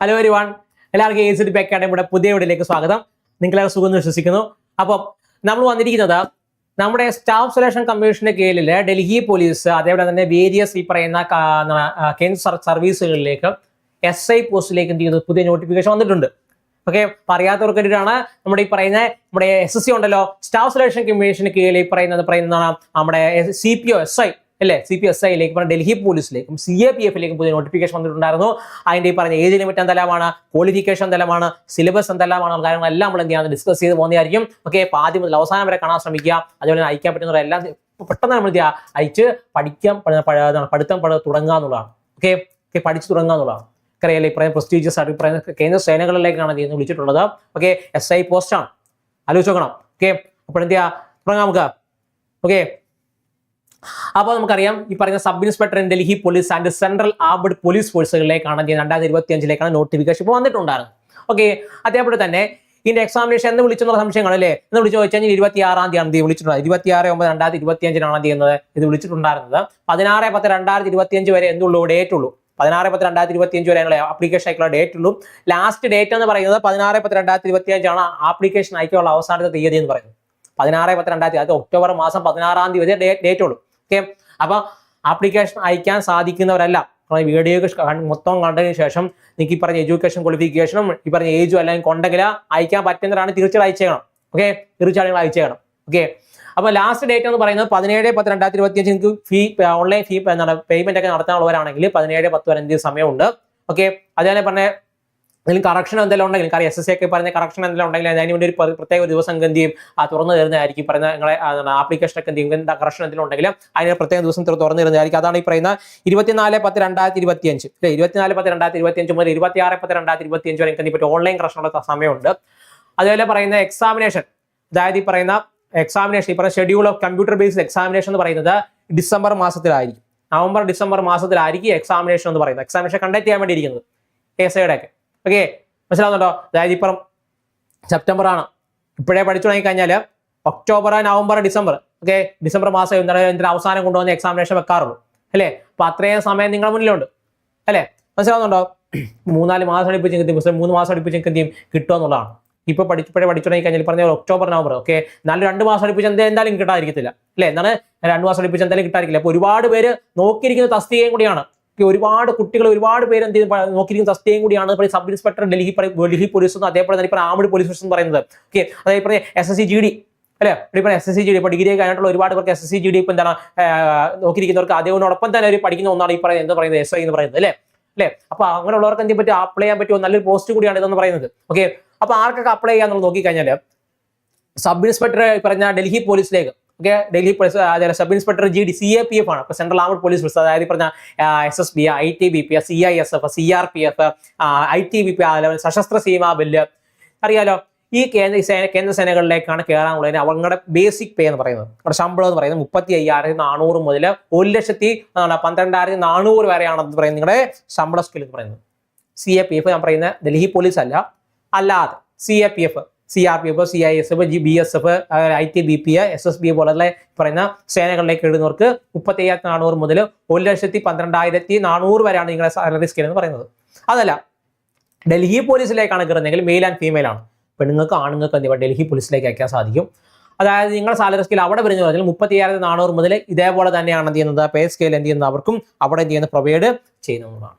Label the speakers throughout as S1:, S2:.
S1: Hello എരിവാൺ എല്ലാവർക്കും A C അക്കാഡമിയുടെ പുതിയ വീഡിയോയിലേക്ക് സ്വാഗതം. നിങ്ങളെ സുഖം വിശ്വസിക്കുന്നു. അപ്പം നമ്മൾ വന്നിരിക്കുന്നത് നമ്മുടെ സ്റ്റാഫ് സെലക്ഷൻ കമ്മീഷന്റെ കീഴിൽ ഡൽഹി പോലീസ് അതേപോലെ തന്നെ വേരിയസ് ഈ പറയുന്ന കേന്ദ്ര സർ- സർവീസുകളിലേക്ക് എസ് ഐ പോസ്റ്റിലേക്ക് എന്ത് ചെയ്യുന്നു പുതിയ നോട്ടിഫിക്കേഷൻ വന്നിട്ടുണ്ട്. ഓക്കെ അറിയാത്തവർക്ക് വേണ്ടിയിട്ടാണ് നമ്മുടെ ഈ പറയുന്ന നമ്മുടെ എസ് എസ് സി ഉണ്ടല്ലോ. സ്റ്റാഫ് സെലക്ഷൻ കമ്മീഷന് കീഴിൽ ഈ പറയുന്നത് പറയുന്നതാണ് നമ്മുടെ C P O S I അല്ലേ? സി പി എസ് ഐയിലേക്ക് പറഞ്ഞ ഡൽഹി പോലീസിലേക്കും സി എ പി എഫിലേക്കും പുതിയ നോട്ടിഫിക്കേഷൻ വന്നിട്ടുണ്ടായിരുന്നു. അതിന്റെ ഈ പറഞ്ഞ ഏജ് ലിമിറ്റ് എന്തെല്ലാമാണ്? ക്വാളിഫിക്കേഷൻ എന്തെല്ലാമാണ്? സിലബസ് എന്തെല്ലാമാണ്? കാര്യങ്ങളെല്ലാം നമ്മൾ എന്ത് ഡിസ്കസ് ചെയ്ത് പോകുന്നതായിരിക്കും. ഓക്കെ അപ്പോൾ ആദ്യം മുതൽ അവസാനം വരെ കാണാൻ ശ്രമിക്കുക. അതുപോലെ തന്നെ അയക്കാൻ പറ്റുന്നവരെല്ലാം പെട്ടെന്ന് നമ്മൾ എന്ത് ചെയ്യുക? അയച്ച് പഠിക്കാൻ പഠിത്തം തുടങ്ങുക എന്നുള്ളതാണ്. ഓക്കെ ഓക്കെ പഠിച്ചു തുടങ്ങുക എന്നുള്ളതാണ്. അറിയാലോ ഇപ്പറയും പ്രസ്റ്റീജിയസ് ആയിട്ട് ഇപ്പറയും കേന്ദ്ര സേനകളിലേക്കാണ് ഇന്ന് വിളിച്ചിട്ടുള്ളത്. ഓക്കെ എസ് ഐ പോസ്റ്റാണ് ആലോചിച്ച് നോക്കണം. ഓക്കെ അപ്പോൾ എന്ത് ചെയ്യുക? തുടങ്ങാം നമുക്ക്. ഓക്കെ അപ്പോൾ നമുക്കറിയാം ഈ പറയുന്ന sub inspector in Delhi police and central armed police ഫോഴ്സുകളിലേക്കാണ് രണ്ടായിരത്തി ഇരുപത്തി അഞ്ചിലേക്കാണ് നോട്ടിഫിക്കേഷൻ ഇപ്പോൾ വന്നിട്ടുണ്ടായിരുന്നത്. ഓക്കെ അതേപോലെ തന്നെ ഇതിന്റെ എക്സാമിനേഷൻ എന്ന് വിളിച്ചെന്നുള്ള സംശയങ്ങൾ അല്ലേ? എന്ന് വിളിച്ചു ചോദിച്ചു ഇരുപത്തി ആറാം തീയതി ആണ് വിളിച്ചിട്ടുള്ളത്. ഇരുപത്തി ആറ് ഒമ്പത് രണ്ടായിരത്തി ഇരുപത്തി അഞ്ചിനാണ് ചെയ്യുന്നത് ഇത് വിളിച്ചിട്ടുണ്ടായിരുന്നത്. പതിനാറ് പത്ത് രണ്ടായിരത്തി ഇരുപത്തി അഞ്ച് വരെ എന്തുള്ളൂ ഡേറ്റ് ഉള്ളൂ. പതിനാറ് പത്ത് രണ്ടായിരത്തി ഇരുപത്തി അഞ്ച് വരെ ആപ്ലിക്കേഷൻ അയക്കുള്ള ഡേറ്റ് ഉള്ളൂ. ലാസ്റ്റ് ഡേറ്റ് എന്ന് പറയുന്നത് പതിനാറ് പത്ത് രണ്ടായിരത്തി ഇരുപത്തി അഞ്ചാണ് ആപ്ലിക്കേഷൻ അയക്കാനുള്ള അവസാനത്തെ തീയതി എന്ന് പറയുന്നത്. പതിനാറ് പത്ത് രണ്ടായിരത്തി അത് ഒക്ടോബർ മാസം പതിനാറാം തീയതി ഡേറ്റ് ഉള്ളൂ. ഓക്കെ? അപ്പൊ ആപ്ലിക്കേഷൻ അയക്കാൻ സാധിക്കുന്നവരല്ല. വീഡിയോ മൊത്തം കണ്ടതിന് ശേഷം നിങ്ങൾക്ക് ഈ പറഞ്ഞ എഡ്യൂക്കേഷൻ ക്വാളിഫിക്കേഷനും ഈ പറഞ്ഞ ഏജും അല്ലെങ്കിൽ ഉണ്ടെങ്കിൽ അയക്കാൻ പറ്റുന്നവരാണ് തീർച്ചയായും അയച്ചേക്കണം. ഓക്കെ? തീർച്ചയായും അയച്ചേക്കണം. ഓക്കെ? അപ്പോൾ ലാസ്റ്റ് ഡേറ്റ് എന്ന് പറയുന്നത് പതിനേഴ് പത്ത് രണ്ടായിരത്തി ഇരുപത്തി അഞ്ച് നിങ്ങൾക്ക് ഫീ ഓൺലൈൻ ഫീ എന്താണ് പേയ്മെന്റ് ഒക്കെ നടത്താനുള്ളവരാണെങ്കിൽ പതിനേഴ് പത്ത് വരെ സമയമുണ്ട്? ഓക്കെ? അതേപോലെ പറഞ്ഞ എന്തെങ്കിലും കറക്ഷൻ എന്തെങ്കിലും ഉണ്ടെങ്കിൽ കാരണം എസ് എസ് ഒക്കെ പറഞ്ഞ കറക്ഷൻ എന്തെങ്കിലും ഉണ്ടെങ്കിൽ അതിന് വേണ്ടി ഒരു പ്രത്യേക ഒരു ദിവസം എന്ത് ചെയ്യും? ആ തുറന്നു തരുന്നതായിരിക്കും. പറയുന്ന നിങ്ങളെ ആപ്ലിക്കേഷൻ ഒക്കെ എന്ത് ചെയ്യും? കറക്ഷൻ എന്തെങ്കിലും ഉണ്ടെങ്കിൽ അതിന് പ്രത്യേക ദിവസം തുറ- തുറന്നു തരുന്നതായിരിക്കും. അതാണ് ഈ പറയുന്ന ഇരുപത്തിനാല് പത്ത് രണ്ടായിരത്തി ഇരുപത്തി അഞ്ച് അല്ലെ? ഇരുപത്തിനാല് പത്ത് രണ്ടായിരത്തി ഇരുപത്തി അഞ്ച് മുതൽ ഇരുപത്തി ആറ് പത്ത് രണ്ടായിരത്തി ഇരുപത്തി അഞ്ച് വരെ എനിക്ക് പറ്റും ഓൺലൈൻ കറക്ഷനുള്ള സമയമുണ്ട്. അതുപോലെ പറയുന്ന എക്സാമിനേഷൻ അതായത് ഈ പറയുന്ന എക്സാമിനേഷൻ ഈ പറയുന്ന schedule of computer based examination എന്ന് പറയുന്നത് ഡിസംബർ മാസത്തിലായിരിക്കും. നവംബർ ഡിസംബർ മാസത്തിലായിരിക്കും എക്സാമിനേഷൻ എന്ന് പറയുന്നത്. എക്സാമിനേഷൻ കണ്ടക്ട് ചെയ്യാൻ വേണ്ടിയിരിക്കുന്നത്. എസ് ഐയുടെ ഒക്കെ. ഓക്കെ മനസ്സിലാവുന്നുണ്ടോ? അതായത് ഇപ്പം സെപ്റ്റംബർ ആണ് ഇപ്പോഴേ പഠിച്ചു തുടങ്ങി കഴിഞ്ഞാൽ October November December okay December മാസം എന്താണ് അവസാനം കൊണ്ടുവന്ന് എക്സാമിനേഷൻ വെക്കാറുള്ളൂ അല്ലേ? അപ്പൊ അത്രയും സമയം നിങ്ങളുടെ മുന്നിലുണ്ട് അല്ലേ? മനസ്സിലാവുന്നുണ്ടോ? മൂന്നാൽ മാസം അടുപ്പിച്ച് എന്ത് ചെയ്യും? മൂന്ന് മാസം അടുപ്പിച്ച് എന്ത് ചെയ്യും? കിട്ടുമെന്നുള്ളതാണ് ഇപ്പൊ പഠിച്ചപ്പോഴേ പഠിച്ചു തുടങ്ങി കഴിഞ്ഞാൽ പറഞ്ഞ ഒക്ടോബർ നവംബർ ഓക്കെ നാല് രണ്ട് മാസം അടുപ്പിച്ച് എന്താ എന്തായാലും കിട്ടാതിരിക്കത്തില്ല അല്ലേ? എന്താണ് രണ്ട് മാസം അടുപ്പിച്ച് എന്തായാലും കിട്ടാതിരിക്കില്ല. അപ്പൊ ഒരുപാട് പേര് നോക്കിയിരിക്കുന്ന തസ്തികയും കൂടിയാണ്. ഒരുപാട് കുട്ടികൾ ഒരുപാട് പേര് എന്ത് ചെയ്യും നോക്കിയിരിക്കുന്ന സസ്തയും കൂടിയാണ്. Sub inspector Delhi Delhi police എന്നും അതേപോലെ തന്നെ ഇപ്പോൾ ആംഡ് പോലീസ് സ്റ്റേഷൻ പറയുന്നത്. ഓക്കെ? അതായത് ഇപ്പോൾ S S C G D അല്ലേ? ഇപ്പോൾ S S C G D ഇപ്പോൾ ഡിഗ്രി കഴിഞ്ഞിട്ടുള്ള ഒരുപാട് പേർക്ക് S S C G D ഇപ്പോൾ എന്താണ് നോക്കിയിരിക്കുന്നവർക്ക് അതേപോലോടൊപ്പം തന്നെ ഒരു പഠിക്കുന്ന ഒന്നാണ് ഈ പറയുന്നത് എന്താ പറയുന്നത് എസ് ഐ എന്ന് പറയുന്നത് അല്ലേ? അല്ലേ? അപ്പൊ അങ്ങനെയുള്ളവർക്ക് എന്ത് പറ്റി? അപ്ലൈ ചെയ്യാൻ പറ്റുമോ? നല്ലൊരു പോസ്റ്റ് കൂടിയാണ് ഇതെന്ന് പറയുന്നത്. ഓക്കെ? അപ്പോൾ ആർക്കൊക്കെ അപ്ലൈ ചെയ്യാന്നുള്ളത് നോക്കിക്കഴിഞ്ഞാൽ സബ് ഇൻസ്പെക്ടർ പറഞ്ഞ Delhi പോലീസിലേക്ക് okay Delhi police sub inspector G D C A P F ആണ്. അപ്പോൾ സെൻട്രൽ ആർമഡ് പോലീസ് ഫോഴ്സ് അതായത് പറഞ്ഞ S S B I T B P C I S F C R P F I T B P Sashastra Seema Bal അറിയാലോ? ഈ കേന്ദ്ര സേന കേന്ദ്ര സേനകളിലേക്കാണ് കയറാനുള്ളതിന് അവങ്ങളുടെ basic pay എന്ന് പറയുന്നത്. അവരുടെ ശമ്പളം എന്ന് പറയുന്നത് മുപ്പത്തി അയ്യായിരത്തി നാനൂറ് മുതൽ ഒരു ലക്ഷത്തി പന്ത്രണ്ടായിരത്തി നാനൂറ് വരെയാണ് പറയുന്നത് നിങ്ങളുടെ ശമ്പള സ്കിൽ എന്ന് പറയുന്നത്. സി എ പി എഫ് ഞാൻ പറയുന്ന ഡൽഹി പോലീസ് അല്ല. അല്ലാതെ C A P F C R P F C I S F G B S F I T B P S S B പോലുള്ള പറയുന്ന സേനകളിലേക്ക് എഴുതുന്നവർക്ക് മുപ്പത്തി അയ്യായിരത്തി നാനൂറ് മുതൽ ഒരു ലക്ഷത്തി പന്ത്രണ്ടായിരത്തി നാനൂറ് വരെയാണ് നിങ്ങളുടെ സാലറി സ്കെയിൽ എന്ന് പറയുന്നത്. അതല്ല ഡൽഹി പോലീസിലേക്കാണ് കയറുന്നതെങ്കിൽ മെയിൽ ആൻഡ് ഫീമെയിൽ ആണ്. പെണ്ണുങ്ങൾക്ക് ആണുങ്ങൾക്ക് എന്നിവ ഡൽഹി പോലീസിലേക്ക് അയക്കാൻ സാധിക്കും. അതായത് നിങ്ങളുടെ സാലറി സ്കെയിൽ അവിടെ വരുന്നത് പറഞ്ഞാൽ മുപ്പത്തി അയ്യായിരത്തി നാനൂറ് മുതൽ ഇതേപോലെ തന്നെയാണ് എന്ത് ചെയ്യുന്നത് പേ സ്കെയിൽ എന്ത് ചെയ്യുന്നത് അവർക്കും അവിടെ എന്ത് ചെയ്യുന്നത് പ്രൊവൈഡ് ചെയ്യുന്നതാണ്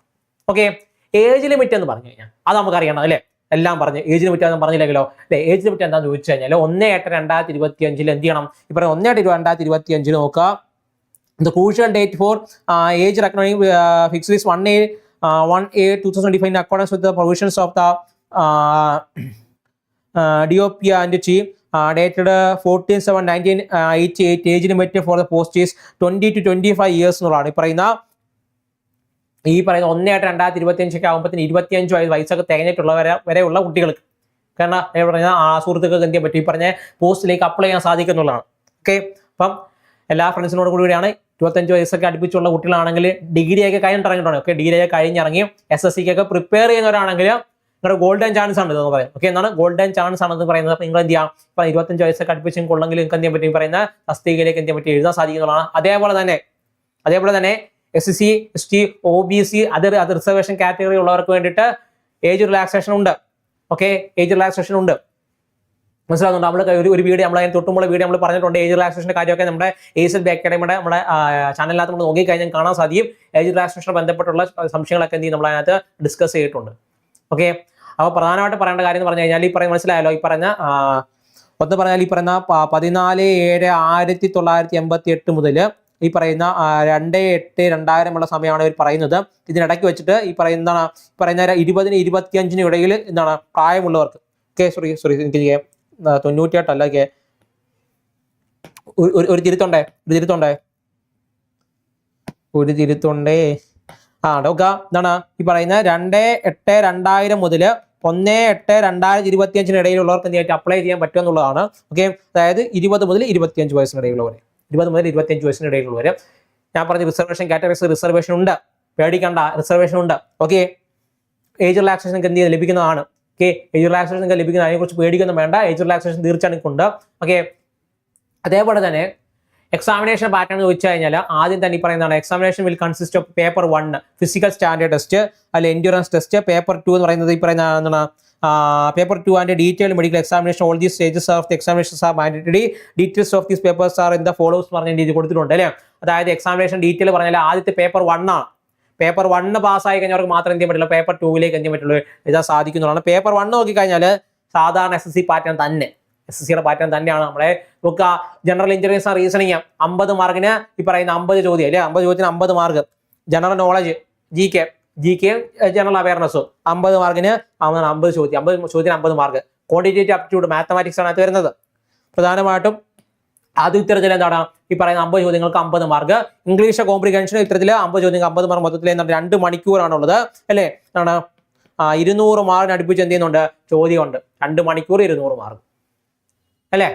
S1: ഓക്കെ ഏജ് ലിമിറ്റ് എന്ന് പറഞ്ഞു കഴിഞ്ഞാൽ അത് നമുക്ക് അറിയണം അല്ലേ? എല്ലാം പറഞ്ഞ്. ഏജിന് പറ്റിയാന്ന് പറഞ്ഞില്ലെങ്കിലോ? അല്ലെ ഏജിന് പറ്റി എന്താന്ന് ചോദിച്ചു കഴിഞ്ഞാൽ ഒന്നേ എട്ട് രണ്ടായിരത്തി ഇരുപത്തി അഞ്ചിൽ എന്ത് ചെയ്യണം? ഇപ്പൊ ഒന്നേ എട്ട് രണ്ടായിരത്തി ഇരുപത്തി അഞ്ചിൽ നോക്കുക the crucial date for age reckoning one a one a two thousand twenty five accordance with provisions of the D O P and Cheam dated fourteen seven nineteen eight ഏജിന് പറ്റിയ for the post is twenty two twenty five years എന്നുള്ളതാണ്. ഈ പറയുന്ന ഈ പറയുന്ന ഒന്ന് എട്ട് രണ്ടായിരത്തി ഇരുപത്തി അഞ്ചൊക്കെ ആകുമ്പോഴത്തേന് ഇരുപത്തിയഞ്ച് വയസ്സ് വയസ്സൊക്കെ തികഞ്ഞിട്ടുള്ളവരെ വരെയുള്ള കുട്ടികൾക്ക്. കാരണം ഈ പറഞ്ഞാൽ ആ സുഹൃത്തുക്കൾക്ക് എന്ത് ചെയ്യാൻ പറ്റും? ഈ പറഞ്ഞ പോസ്റ്റിലേക്ക് അപ്ലൈ ചെയ്യാൻ സാധിക്കുന്നുള്ളതാണ്. ഓക്കെ അപ്പം എല്ലാ ഫ്രണ്ട്സിനോട് കൂടിയാണ് ഇരുപത്തഞ്ച് വയസ്സൊക്കെ അടുപ്പിച്ചുള്ള കുട്ടികളാണെങ്കിൽ ഡിഗ്രിയൊക്കെ കഴിഞ്ഞിട്ടിറങ്ങി ഓക്കെ ഡിഗ്രിയൊക്കെ കഴിഞ്ഞിറങ്ങി എസ് എസ് സിക്കൊക്കെ പ്രിപ്പയർ ചെയ്യുന്നവരാണെങ്കിൽ നിങ്ങളുടെ ഗോൾഡൻ ചാൻസ് ആണ് ഇതെന്ന് പറയാം. ഓക്കെ എന്നാണ് ഗോൾഡൻ ചാൻസ് ആണെന്ന് പറയുന്നത്. അപ്പം നിങ്ങൾ എന്ത് ചെയ്യാം? ഇപ്പം ഇരുപത്തഞ്ച് വയസ്സൊക്കെ അടുപ്പിച്ചും കൊള്ളെങ്കിൽ നിങ്ങൾക്ക് എന്ത് ചെയ്യാൻ പറ്റും? പറയുന്ന തസ്തികയിലേക്ക് എന്ത് ചെയ്യാൻ പറ്റും? എഴുതാൻ സാധിക്കുന്നതാണ് അതേപോലെ തന്നെ അതേപോലെ തന്നെ S C S T O B C other അത് റിസർവേഷൻ കാറ്റഗറി ഉള്ളവർക്ക് വേണ്ടിയിട്ട് ഏജ് റിലാക്സേഷൻ ഉണ്ട്. ഓക്കെ ഏജ് റിലാക്സേഷൻ ഉണ്ട്. മനസ്സിലാവുന്നുണ്ട്? നമ്മൾ ഒരു ഒരു വീഡിയോ നമ്മൾ അതിന് വീഡിയോ നമ്മൾ പറഞ്ഞിട്ടുണ്ട്. ഏജ് റിലാക്സേഷന്റെ കാര്യമൊക്കെ നമ്മുടെ ഏസൽ അക്കാഡമിയുടെ നമ്മുടെ ചാനലിനകത്ത് നമ്മൾ നോക്കിക്കഴിഞ്ഞാൽ കാണാൻ സാധിക്കും. ഏജ് റിലാക്സേഷനെ ബന്ധപ്പെട്ടുള്ള സംശയങ്ങളൊക്കെ എന്ത് ചെയ്യും? നമ്മൾ അതിനകത്ത് ഡിസ്കസ് ചെയ്തിട്ടുണ്ട്. ഓക്കെ അപ്പോൾ പ്രധാനമായിട്ട് പറയേണ്ട കാര്യം എന്ന് പറഞ്ഞു കഴിഞ്ഞാൽ ഈ പറഞ്ഞ മനസ്സിലായല്ലോ? ഈ പറഞ്ഞ ഒന്ന് പറഞ്ഞാൽ ഈ പറയുന്ന പ- പതിനാല് ഏഴ് ആയിരത്തി തൊള്ളായിരത്തി എൺപത്തി എട്ട് മുതൽ ഈ പറയുന്ന രണ്ട് എട്ട് രണ്ടായിരം ഉള്ള സമയമാണ് ഇവർ പറയുന്നത്. ഇതിനിടയ്ക്ക് വെച്ചിട്ട് ഈ പറയുന്ന പറയുന്ന ഇരുപതിന് ഇരുപത്തിയഞ്ചിനും ഇടയിൽ എന്താണ് പ്രായമുള്ളവർക്ക്. ഓക്കെ സോറി സോറി എനിക്ക് ആ, തൊണ്ണൂറ്റിയെട്ടല്ല ഓക്കെ ഒരു ഒരു തിരുത്തുണ്ടേ ഒരു തിരുത്തുണ്ടേ. ഒരു തിരുത്തുണ്ടേ. ആ ഡോക്ക എന്താണ് ഈ പറയുന്ന രണ്ട് എട്ട് രണ്ടായിരം മുതൽ ഒന്ന് എട്ട് രണ്ടായിരത്തി ഇരുപത്തിയഞ്ചിന് ഇടയിലുള്ളവർക്ക് എന്ത് അപ്ലൈ ചെയ്യാൻ പറ്റുമെന്നുള്ളതാണ് ഓക്കെ അതായത് ഇരുപത് മുതൽ ഇരുപത്തിയഞ്ച് വയസ്സിനിടയിലുള്ളവർ ഇരുപത് മുതൽ ഇരുപത്തിയഞ്ച് വയസ്സിനിടയിലുള്ളവർ ഞാൻ പറഞ്ഞ റിസർവേഷൻ കാറ്റഗറീസ് റിസർവേഷൻ ഉണ്ട്. പേടിക്കണ്ട റിസർവേഷൻ ഉണ്ട്. ഓക്കെ ഏജ് റിലാക്സേഷൻ എന്ത് ചെയ്യുന്നത് ലഭിക്കുന്നതാണ്? ഓക്കെ ഏജ് റിലാക്സേഷൻ ലഭിക്കുന്ന ലഭിക്കുന്ന അതിനെക്കുറിച്ച് പേടിക്കൊന്നും വേണ്ട. ഏജ് റിലാക്സേഷൻ തീർച്ചയായിട്ടും ഉണ്ട്. ഓക്കെ അതേപോലെ തന്നെ എക്സാമിനേഷൻ പാറ്റേൺ ചോദിച്ചു കഴിഞ്ഞാൽ ആദ്യം തന്നെ പറയുന്നതാണ്. Examination will consist of paper one physical standard test അല്ലെ എൻഡ്യൂറൻസ് ടെസ്റ്റ് പേപ്പർ ടു എന്ന് പറയുന്നത് ഈ പറയുന്ന എന്താണ് paper two and detail medical examination all these stages of the examinations are mandatory details of these papers are in the follows പറഞ്ഞ രീതി കൊടുത്തിട്ടുണ്ട് അല്ലേ? അതായത് എക്സാമിനേഷൻ ഡീറ്റെയിൽ പറഞ്ഞാൽ ആദ്യത്തെ പേപ്പർ വൺ ആണ്. പേപ്പർ വണ്ണ് പാസ്സായി കഴിഞ്ഞവർക്ക് മാത്രം എന്ത് ചെയ്യാൻ പറ്റുള്ളൂ? പേപ്പർ ടൂവിലേക്ക് എന്ത് ചെയ്യാൻ പറ്റുള്ളൂ? എഴുതാൻ സാധിക്കുന്നതാണ് പേപ്പർ വൺ നോക്കിക്കഴിഞ്ഞാൽ സാധാരണ എസ് എസ് സി പാറ്റേൺ തന്നെ. എസ് എസ് സിയുടെ പാറ്റേൺ തന്നെയാണ്. നമ്മളെ നോക്കുക ജനറൽ എഞ്ചിനീയറിംഗ് റീസണിങ് അമ്പത് മാർക്കിന് ഈ പറയുന്ന അമ്പത് ചോദ്യം അല്ലേ? അമ്പത് ചോദ്യത്തിന് അമ്പത് mark general knowledge G K G K general അവയർനെസ്സും അമ്പത് മാർക്കിന് അമ്പത് ചോദ്യം അമ്പത് ചോദ്യത്തിന് അമ്പത് മാർക്ക് ക്വാണ്ടിറ്റേറ്റീവ് ആപ്റ്റിറ്റ്യൂഡ് മാത്തമാറ്റിക്സ് ആണ് അത് വരുന്നത്. പ്രധാനമായിട്ടും ആദ്യ ഉത്തരത്തിൽ എന്താണ്? ഈ പറയുന്ന അമ്പത് ചോദ്യങ്ങൾക്ക് അമ്പത് മാർക്ക് ഇംഗ്ലീഷ് കോംപ്രിഹെൻഷൻ ഇത്തരത്തിൽ അമ്പത് ചോദ്യങ്ങൾക്ക് അമ്പത് മാർക്ക് മൊത്തത്തിൽ എന്താണ്? രണ്ട് മണിക്കൂറാണുള്ളത് അല്ലേ? എന്താണ്? ഇരുന്നൂറ് മാർക്കിന് അടുപ്പിച്ച് എന്ത് ചെയ്യുന്നുണ്ട്? ചോദ്യമുണ്ട്. രണ്ട് മണിക്കൂർ ഇരുന്നൂറ് മാർക്ക് അല്ലേ?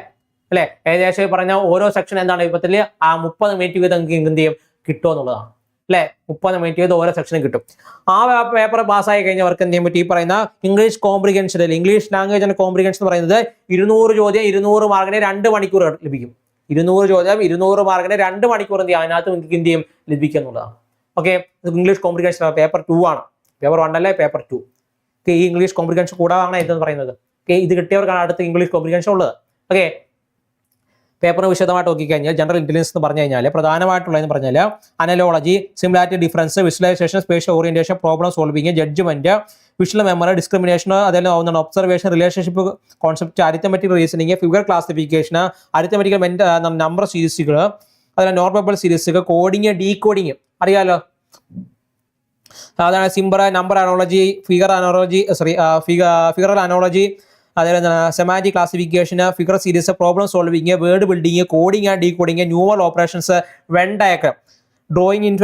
S1: അല്ലെ? ഏകദേശം പറഞ്ഞ ഓരോ സെക്ഷൻ എന്താണ് ഇപ്പത്തിൽ ആ മുപ്പത് മിനിറ്റ് വീതം എന്ത് ചെയ്യും? കിട്ടുമോ എന്നുള്ളതാണ്. അല്ലെ? മുപ്പത് മിനിറ്റ് വീതം ഓരോ സെക്ഷനും കിട്ടും. ആ പേപ്പർ പാസ്സായി കഴിഞ്ഞവർക്ക് എന്ത് ചെയ്യാൻ പറ്റും ഈ പറയുന്ന English comprehension English language and comprehension എന്ന് പറയുന്നത് ഇരുന്നൂറ് ചോദ്യം ഇരുന്നൂറ് മാർക്കിന് രണ്ട് മണിക്കൂർ ലഭിക്കും. ഇരുന്നൂറ് ചോദ്യം ഇരുന്നൂറ് മാർക്കിന് രണ്ട് മണിക്കൂർ എന്ത് ചെയ്യും? അതിനകത്ത് നിങ്ങൾക്ക് എന്ത് ചെയ്യും? ലഭിക്കുക എന്നുള്ളതാണ്. Okay English comprehension paper two ആണ്. പേപ്പർ വൺ അല്ലേ? പേപ്പർ ടു ഈ ഇംഗ്ലീഷ് കോംപ്രിഹെൻഷൻ കൂടാതാണ് ഇതെന്ന് പറയുന്നത്? ഓക്കെ ഇത് കിട്ടിയവർക്കാണ് അടുത്ത് ഇംഗ്ലീഷ് കോംപ്രിഹെൻഷൻ ഉള്ളത്. ഓക്കെ പേപ്പർ വിശദമായിട്ട് നോക്കിക്കഴിഞ്ഞാൽ ജനറൽ ഇന്റലിജൻസ് എന്ന് പറഞ്ഞു കഴിഞ്ഞാൽ പ്രധാനമായിട്ടുള്ളതെന്ന് പറഞ്ഞാൽ analogy similarity difference visualisation spatial orientation problem solving judgement visual memory discrimination ഒന്നാണ് observation relationship concept arithmetic reasoning figure classification arithmetical number സീരീസുകൾ അതുപോലെ നോർമബിൾ സീരീസുകൾ കോഡിങ് ഡീ കോഡിങ് അറിയാലോ? സാധാരണ symbol number analogy figure analogy sorry figure figural analogy അതേപോലെ എന്താണ് semantic ക്ലാസിഫിക്കേഷന് figure series problem solving word building coding and decoding numerical operations Venn diagram drawing infer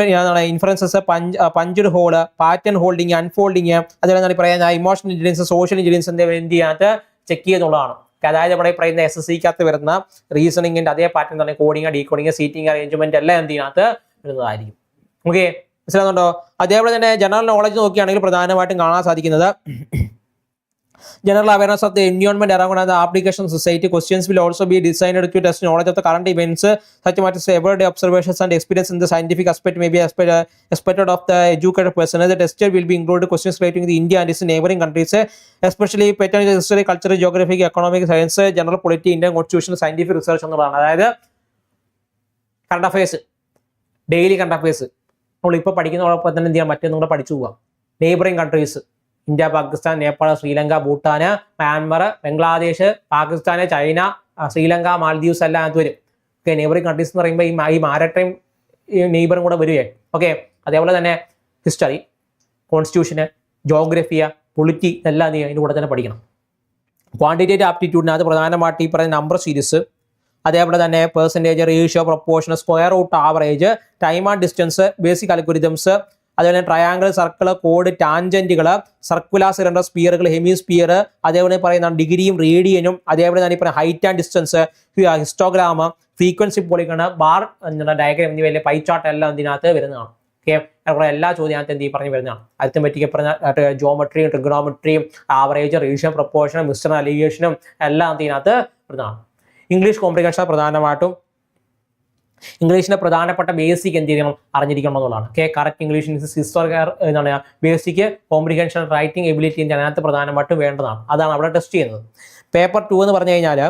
S1: inferences punch punched hole pattern holding unfolding അതേപോലെ പറയുന്നത് emotional intelligence social intelligence intelligence എന്ത് ചെയ്യാത്ത check ചെയ്യുന്നുള്ളതാണ്. അതായത് ഇവിടെ പറയുന്ന S S സിക്കകത്ത് വരുന്ന റീസണിങ്ങിന്റെ അതേ pattern തന്നെ കോഡിങ് ഡീകോഡിങ് സീറ്റിംഗ് അറേഞ്ച്മെന്റ് എല്ലാം എന്ത് ചെയ്യുന്നതിനകത്ത് വരുന്നതായിരിക്കും. ഓക്കെ മനസ്സിലാകുന്നുണ്ടോ അതേപോലെ തന്നെ ജനറൽ നോളജ് നോക്കുകയാണെങ്കിൽ പ്രധാനമായിട്ടും കാണാൻ സാധിക്കുന്നത് general awareness of the environment around the application society questions will also be designed to test knowledge of the current events uh, such matters as everyday observations and experience in the scientific aspect may be uh, expected of the educated person the tester will be included questions relating to india and its neighboring countries uh, especially pattern history culture geography economic science uh, general polity indian constitution scientific research എന്നുള്ളതാണ് അതായത് current affairs daily current affairs നമ്മൾ ഇപ്പോൾ പഠിക്കുന്നതോടൊപ്പം തന്നെ എന്ത് ചെയ്യാം മറ്റൊന്നും കൂടെ പഠിച്ചു പോവാം neighbouring countries India Pakistan Nepal Sri Lanka Bhutan Myanmar Bangladesh Pakistan China Sri Lanka Maldives എല്ലാം അത് വരും. ഓക്കെ നെയ്ബറിംഗ് കൺട്രീസ് എന്ന് പറയുമ്പോൾ ഈ മാരട്ടയും ഈ നെയ്ബറും കൂടെ വരുവേ ഓക്കെ അതേപോലെ തന്നെ ഹിസ്റ്ററി കോൺസ്റ്റിറ്റ്യൂഷന് ജോഗ്രഫിയ പൊളിറ്റി എല്ലാം നീ അതിന്റെ കൂടെ തന്നെ പഠിക്കണം. ക്വാണ്ടിറ്റേറ്റീവ് ആപ്റ്റിറ്റ്യൂഡിനകത്ത് പ്രധാനമായിട്ട് ഈ പറയുന്ന നമ്പർ സീരീസ് അതേപോലെ തന്നെ percentage ratio proportion square root average time and distance basic algorithms അതുപോലെ ട്രയാങ്കിൾ സർക്കിൾ കോഡ് ടാൻജന്റുകൾ സർക്കുലാർ സിലിണ്ടർ സ്പിയറുകൾ ഹെമിസ്പിയർ അതേപോലെ പറയുന്ന ഡിഗ്രിയും റേഡിയനും അതേപോലെ തന്നെ പറയുന്ന height and distance histogram frequency polygon bar എന്നുള്ള ഡയഗ്രാം എന്നിവയിലെ ചാർട്ട് എല്ലാം ഇതിനകത്ത് വരുന്നതാണ്. ഓക്കെ അതുപോലെ എല്ലാ ചോദ്യത്തിനകത്ത് എന്ത് പറഞ്ഞു വരുന്നതാണ്. അരിത്തമെറ്റിക് പറഞ്ഞ ജോമെട്രിയും ട്രിഗണോമെട്രിയും ആവറേജ് റേഷ്യോ പ്രൊപ്പോർഷനും മിസ്റ്റർ അലിഗേഷനും എല്ലാം ഇതിനകത്ത് വരുന്നതാണ്. ഇംഗ്ലീഷ് കോംപ്രിഹൻഷൻ പ്രധാനമായിട്ടും ഇംഗ്ലീഷിന്റെ പ്രധാനപ്പെട്ട ബേസിക് എന്ത് ചെയ്യണം? അറിഞ്ഞിരിക്കണം എന്നുള്ളതാണ്. ഓക്കെ കറക്റ്റ് ഇംഗ്ലീഷ് ഹിസ്റ്റോറിക്കൽ എന്താണ് ബേസിക് കോംപ്രിഹെൻഷൻ റൈറ്റിംഗ് എബിലിറ്റി അതിനകത്ത് പ്രധാനമായിട്ടും വേണ്ടതാണ്. അതാണ് അവിടെ ടെസ്റ്റ് ചെയ്യുന്നത്. പേപ്പർ ടു എന്ന് പറഞ്ഞു കഴിഞ്ഞാൽ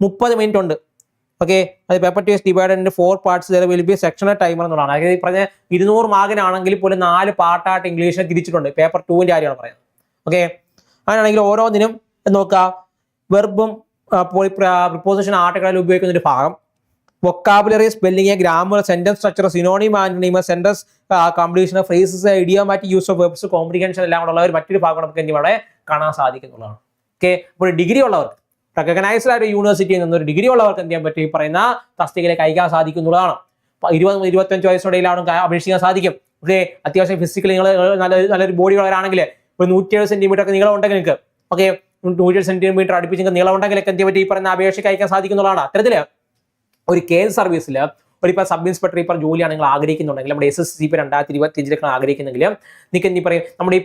S1: മുപ്പത് മിനിറ്റ് ഉണ്ട്. ഓക്കെ അത് paper two divide in four parts will be sectional timer എന്നുള്ളതാണ്. അതായത് പറഞ്ഞ ഇരുന്നൂറ് മാർക്കിനാണെങ്കിൽ പോലും നാല് പാർട്ടായിട്ട് ഇംഗ്ലീഷിനെ തിരിച്ചിട്ടുണ്ട്. പേപ്പർ ടുവിന്റെ കാര്യമാണ് പറയുന്നത്. ഓക്കെ അങ്ങനെയാണെങ്കിൽ ഓരോന്നിനും നോക്കുക വെർബും പ്രിപ്പോസിഷൻ ആർട്ടുകളിൽ ഉപയോഗിക്കുന്ന ഒരു ഭാഗം. Vocabulary spelling grammar sentence structure synonym antonym sentence combination phrases idiomatic use of verbs comprehension എല്ലാം ഉള്ള ഒരു മറ്റൊരു ഭാഗം നമുക്ക് ഇവിടെ കാണാൻ സാധിക്കുന്നുള്ളതാണ്. ഓക്കെ അപ്പോൾ ഡിഗ്രി ഉള്ളവർക്ക് റെക്കഗ്നൈസ്ഡ് ഒരു യൂണിവേഴ്സിറ്റിയിൽ നിന്ന് ഒരു ഡിഗ്രി ഉള്ളവർക്ക് എന്ത് ചെയ്യാൻ പറ്റും? ഈ പറയുന്ന തസ്തികയിലേക്ക് അയക്കാൻ സാധിക്കുന്നുള്ളതാണ്. അപ്പൊ ഇരുപത് ഇരുപത്തഞ്ച് വയസ്സിനിടയിലാണ് അപേക്ഷിക്കാൻ സാധിക്കും. ഓക്കെ അത്യാവശ്യം ഫിസിക്കലി നിങ്ങൾ നല്ല നല്ലൊരു ബോഡി ഉള്ളവരാണെങ്കിൽ ഒരു നൂറ്റിയേഴ് സെന്റിമീറ്റർ ഒക്കെ നീളം ഉണ്ടെങ്കിൽ നിങ്ങൾക്ക് ഓക്കെ നൂറ്റിയേഴ് സെന്റിമീറ്റർ അടുപ്പിച്ച് നീളം ഉണ്ടെങ്കിലൊക്കെ എന്ത് പറ്റും? ഈ പറയുന്ന അപേക്ഷയ്ക്ക് അയക്കാൻ സാധിക്കുന്നുള്ളതാണ്. അത്തരത്തിൽ ഒരു കെ കേസ് സർവീസിൽ ഒരു ഇപ്പോൾ സബ് ഇൻസ്പെക്ടർ ഇപ്പം ജോലിയാണ് നിങ്ങൾ ആഗ്രഹിക്കുന്നുണ്ടെങ്കിൽ നമ്മുടെ എസ് എസ് സി പി രണ്ടായിരത്തി ഇരുപത്തി അഞ്ചിലേക്ക് ആഗ്രഹിക്കുന്നെങ്കിൽ നിങ്ങൾക്ക് എന്ത് പറയും? നമ്മുടെ